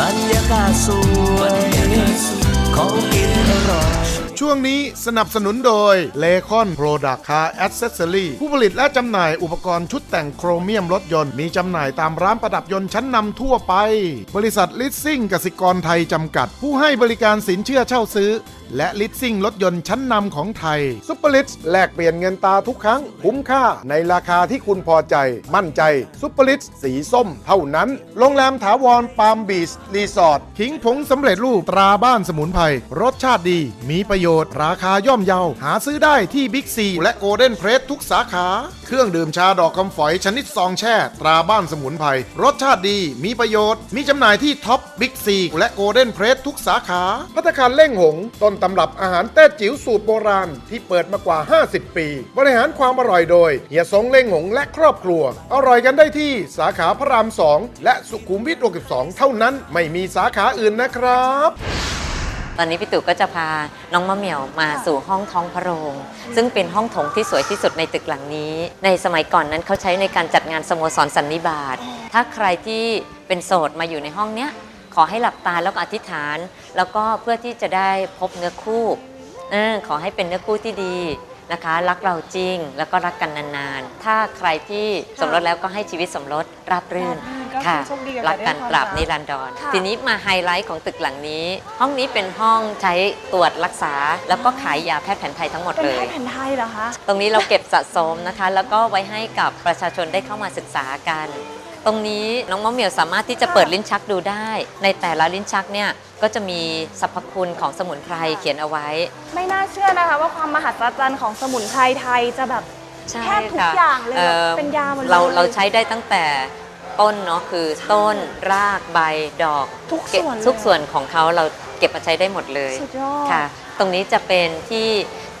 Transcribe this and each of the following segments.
บรรยากาศสวยของกินอร่อยช่วงนี้สนับสนุนโดยเลคอนโปรดักคาแอสเซสซอรี่ผู้ผลิตและจำหน่ายอุปกรณ์ชุดแต่งโครเมียมรถยนต์ มีจำหน่ายตามร้านประดับยนต์ชั้นนำทั่วไป บริษัทลิสซิ่งกสิกรไทยจำกัด ผู้ให้บริการสินเชื่อเช่าซื้อ และลิสซิ่งรถยนต์ชั้นนำของไทยซุปเปอร์ลิสแลกเปลี่ยนเงินตาทุกครั้ง คุ้มค่าในราคาที่คุณพอใจ มั่นใจซุปเปอร์ลิสสีส้มเท่านั้น โรงแรมถาวรปาล์มบีชรีสอร์ทขิงผงสำเร็จรูปตราบ้านสมุนไพรรสชาติดี มีประโยชน์ราคาย่อมเยา หาซื้อได้ที่บิ๊กซีและโกลเด้นเพรสทุกสาขา เครื่องดื่มชาดอกคำฝอยชนิดซองแช่ ตราบ้านสมุนไพรรสชาติดีมีประโยชน์ มีจำหน่ายที่ท็อปบิ๊กซีและโกลเด้นเพรสทุกสาขาพัตตาคารเล่งหง ต้นตำรับอาหารแต้จิ๋วสูตรโบราณ ที่เปิดมากว่า 50 ปี บริหารความอร่อยโดยเฮียสงเล่งหงและครอบครัว อร่อยกันได้ที่สาขาพระราม 2 และสุขุมวิท 62 เท่านั้นไม่มีสาขาอื่นนะครับ ตอนนี้พี่ตู่ก็จะพาน้องมะเหมียวมาสู่ห้องท้องพระโรง ซึ่งเป็นห้องโถงที่สวยที่สุดในตึกหลังนี้ ในสมัยก่อนนั้นเขาใช้ในการจัดงานสโมสรสันนิบาต ถ้าใครที่เป็นโสดมาอยู่ในห้องเนี้ยขอให้หลับตาแล้วก็อธิษฐาน แล้วก็เพื่อที่จะได้พบเนื้อคู่เออขอให้เป็นเนื้อคู่ที่ดีนะคะ รักเราจริงแล้วก็รักกันนานๆ ถ้าใครที่สมรสแล้วก็ให้ชีวิตสมรสราบรื่น ก็คือค่ะโชคดีกับรักกันได้ความตราบรักนิรันดร ค่ะ ทีนี้มาไฮไลท์ของตึกหลังนี้ ห้องนี้เป็นห้องใช้ตรวจรักษา แล้วก็ขายยาแพทย์แผนไทยทั้งหมดเป็นเลแพยทย์แผนไทยเหรอคะ ตรงนี้เราเก็บสะสมนะคะ แล้วก็ไว้ให้กับประชาชนได้เข้ามาศึกษากัน ตรงนี้น้องมะเหมียวสามารถที่จะเปิดลิ้นชักดูได้ ในแต่ละลิ้นชักเนี่ยก็จะมีสรรพคุณของสมุนไพรเขียนเอาไว้ ไม่น่าเชื่อนะคะว่าความมหัศจรรย์ของสมุนไพรไทยจะแบบ ใช่แทบทุกค่ะอย่างเลยอ่อเป็นยาหมดเลยเราเราใช้ได้ตั้งแต่ ต้นเนาะคือต้นรากใบดอกทุกเก็บส่วนเลยทุกส่วนของเขาเราเก็บมาใช้ได้หมดเลยสุดยอด ค่ะ ตรงนี้จะเป็นที่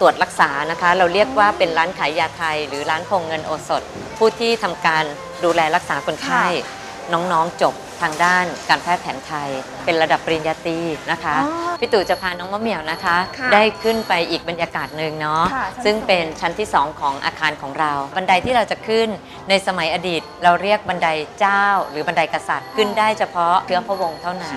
ตรวจรักษานะคะ เราเรียกว่าเป็นร้านขายยาไทย หรือร้านพงเงินโอสถ ผู้ที่ทำการดูแลรักษาคนไข้น้องๆจบ ทางด้านการแพทย์แผนไทย เป็นระดับปริญญาตรีนะคะอ๋อพี่ตู่จะพาน้องมะเหมี่ยวนะคะ ค่ะได้ขึ้นไปอีกบรรยากาศหนึ่งเนาะค่ะชั้นซึ่งสองเป็นชั้นที่2ของอาคารของเรา บันไดที่เราจะขึ้นในสมัยอดีต เราเรียกบันไดเจ้า หรือบันไดกษัตริย์ขึ้นได้เฉพาะเชื้อพระวงศ์เท่านั้น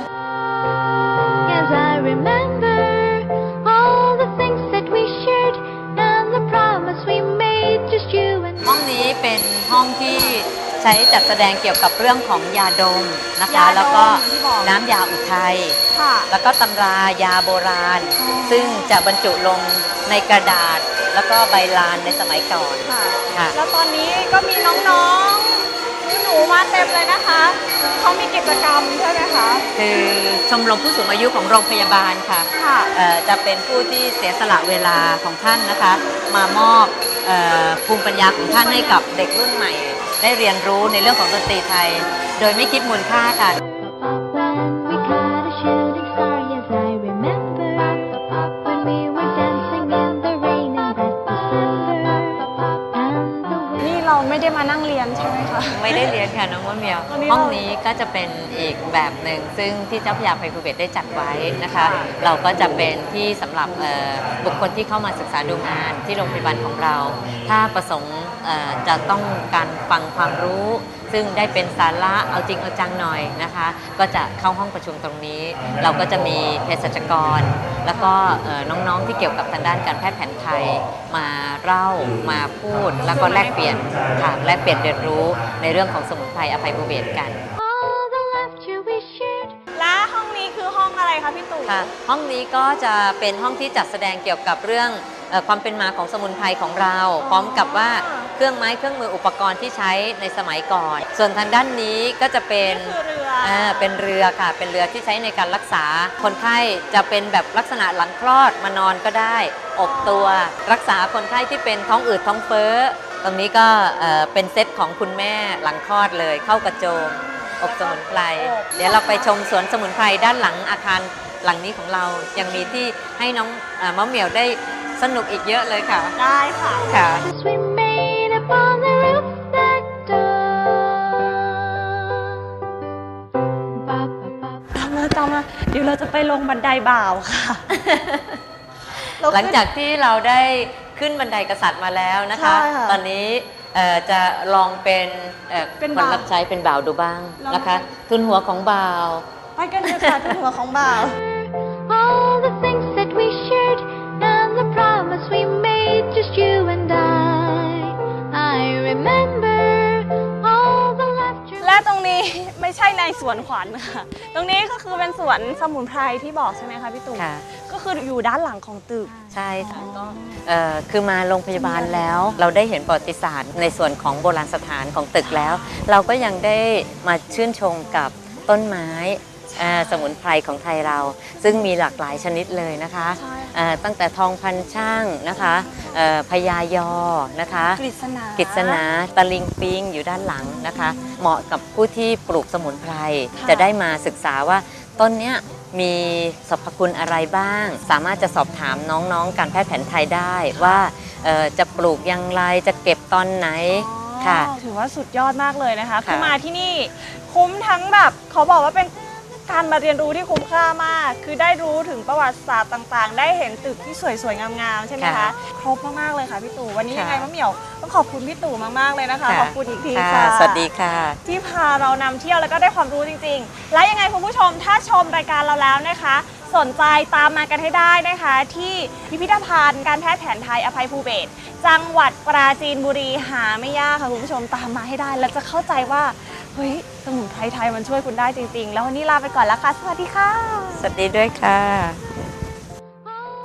ใช้จัดแสดงเกี่ยวกับเรื่องของยาดมนะคะ ยาดมแล้วก็ที่บอก น้ำยาอุทัย ค่ะ แล้วก็ตำรายาโบราณ อ๋อ ซึ่งจะบรรจุลงในกระดาษ แล้วก็ใบลานในสมัยก่อน ค่ะ ค่ะ แล้วตอนนี้ก็มีน้องๆหนูๆมาเต็มเลยนะคะ เขามีกิจกรรมใช่ไหมคะ คือชมรมผู้สูงอายุของโรงพยาบาลค่ะค่ะ เอ่อจะเป็นผู้ที่เสียสละเวลาของท่านนะคะ มามอบเออภูมิปัญญาของท่านให้กับเด็กรุ่นใหม่ ได้เรียนรู้ในเรื่องของดนตรีไทย โดยไม่คิดมูลค่าค่ะ when we caught a shooting star. Yes, I remember when we were dancing in the rain in that December. And the wind นี่เราไม่ได้มานั่งเรียนใช่ไหม คะไม่ได้เรียนค่ะน้องมะเหมียววันนี้ห้องเรานี้ก็จะเป็นอีกแบบหนึ่งซึ่งที่เจ้าพระยาภัยภูเบศรได้จัดไว้นะคะค่ะเราก็จะเป็นที่สำหรับเอ่อบุคคลที่เข้ามาศึกษาดูงานที่โรงพยาบาลของเรา ถ้าประสงค์เอ่อจะต้องการฟังความรู้ ซึ่งได้เป็นสาระเอาจริงเอาจังหน่อยนะคะ ก็จะเข้าห้องประชุมตรงนี้ เราก็จะมีเภสัชกร แล้วก็เอ่อน้องๆที่เกี่ยวกับทางด้านการแพทย์แผนไทยมาเล่ามาพูด แล้วก็แลกเปลี่ยนค่ะแลกเปลี่ยนเรียนรู้ในเรื่องของสมุนไพรอภัยภูเบศรกัน all the laughter we shared. และห้องนี้คือห้องอะไรคะพี่ตู่ค่ะห้องนี้ก็จะเป็นห้องที่จัดแสดงเกี่ยวกับเรื่องเอ่อความเป็นมาของสมุนไพรของเรา พร้อมกับว่า เครื่องไม้เครื่องมืออุปกรณ์ที่ใช้ในสมัยก่อน ส่วนทางด้านนี้ก็จะเป็นคือเรืออ่าเป็นเรือค่ะ เป็นเรือที่ใช้ในการรักษา คนไข้จะเป็นแบบลักษณะหลังคลอดมานอนก็ได้ อบตัวรักษาคนไข้ที่เป็นท้องอืดท้องเฟ้อ ตรงนี้ก็เอ่อเป็นเซตของคุณแม่หลังคลอดเลย เข้ากระโจม อบสมุนไพร เดี๋ยวเราไปชมสวนสมุนไพรด้านหลังอาคารหลังนี้ของเรา ยังมีที่ให้น้องเอ่อมะเหมียวได้สนุกอีกเยอะเลยค่ะ ได้ค่ะ ค่ะ As มมาตามมาเดี๋ยวเราจะไปลงบันไดบ่าวค่ะเรหลังขึ้นจากที่เราได้ขึ้นบันไดกษัตริย์มาแล้วนะคะ ใช่ค่ะตอนนี้เอ่อจะลองเป็นเอ่อเป็นคนบ่าวรับใช้เป็นบ่าวดูบ้างลอง นะคะ ทุนหัวของบ่าว ไปกันเถอะค่ะถึงหัวของบ่าว All the things that we shared and the promise we made, just you and I. I remember นี้ไม่ใช่ในสวนขวัญค่ะ ตรงนี้ก็คือเป็นสวนสมุนไพรที่บอกใช่ไหมคะพี่ตู่ค่ะ ก็คืออยู่ด้านหลังของตึก ใช่ค่ะก็เอ่อคือมาโรงพยาบาลแล้ว เราได้เห็นประวัติศาสตร์ในส่วนของโบราณสถานของตึกแล้ว เราก็ยังได้มาชื่นชมกับต้นไม้เอ่อสมุนไพรของไทยเรา ซึ่งมีหลากหลายชนิดเลยนะคะใช่ค่ะเอ่อตั้งแต่ทองพันช่างนะคะเอ่อพญายอนะคะ กฤษณากิษณาตะลิงปิงอยู่ด้านหลังนะคะ เหมาะกับผู้ที่ปลูกสมุนไพรค่ะจะได้มาศึกษาว่าต้นเนี้ยมีสรรพคุณอะไรบ้าง สามารถจะสอบถามน้องๆ การแพทย์แผนไทยได้ว่าเอ่อจะปลูกอย่างไรจะเก็บตอนไหนค่ะ อ๋อถือว่าสุดยอดมากเลยนะคะค่ะคือมาที่นี่คุ้มทั้งแบบเขาบอกว่าเป็น การมาเรียนรู้ที่คุ้มค่ามาก คือได้รู้ถึงประวัติศาสตร์ต่างๆ ได้เห็นตึกที่สวยๆงามๆใช่ไหมคะครบมากๆเลยค่ะพี่ตู่วันนี้ยังไงมะเหมียวต้องขอบคุณพี่ตู่มากๆเลยนะคะขอบคุณอีกทีค่ะ สวัสดีค่ะ ที่พาเรานำเที่ยวแล้วก็ได้ความรู้จริงๆ และยังไงคุณผู้ชมถ้าชมรายการเราแล้วนะคะ สนใจตามมากันให้ได้นะคะ ที่พิพิธภัณฑ์การแพทย์แผนไทยอภัยภูเบศรจังหวัดปราจีนบุรีหาไม่ยากค่ะคุณผู้ชมตามมาให้ได้ แล้วจะเข้าใจว่า เฮ้ย สมุนไพรไทยมันช่วยคุณได้จริง ๆ แล้ววันนี้ลาไปก่อนแล้วค่ะ สวัสดีค่ะ สวัสดีด้วยค่ะ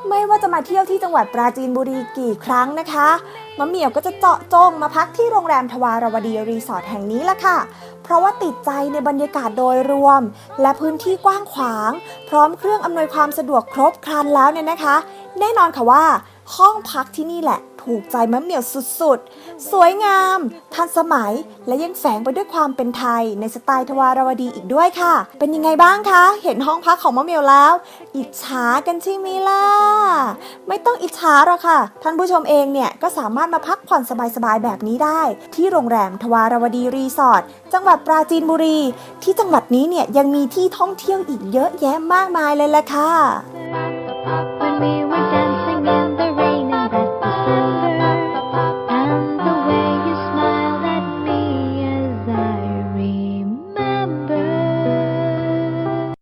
ไม่ว่าจะมาเที่ยวที่จังหวัดปราจีนบุรีกี่ครั้งนะคะมะเหมี่ยวก็จะเจาะจงมาพักที่โรงแรมทวารวดีรีสอร์ทแห่งนี้ละค่ะ เพราะว่าติดใจในบรรยากาศโดยรวม และพื้นที่กว้างขวาง พร้อมเครื่องอำนวยความสะดวกครบครันแล้วเนี่ยนะคะ แน่นอนค่ะว่า ห้องพักที่นี่แหละ ถูกใจมะเหมี่ยวสุดๆ สวยงาม ทันสมัย และยังแฝงไปด้วยความเป็นไทย ในสไตล์ทวารวดีอีกด้วยค่ะ เป็นยังไงบ้างคะ เห็นห้องพักของมะเหมี่ยวแล้ว อิจฉากันใช่ไหมล่ะ ไม่ต้องอิจฉาหรอกค่ะ ท่านผู้ชมเองเนี่ยก็สามารถมาพักผ่อนสบายๆ แบบนี้ได้ ที่โรงแรมทวารวดีรีสอร์ท จังหวัดปราจีนบุรี ที่จังหวัดนี้เนี่ยยังมีที่ท่องเที่ยวอีกเยอะแยะมากมายเลยแหละค่ะ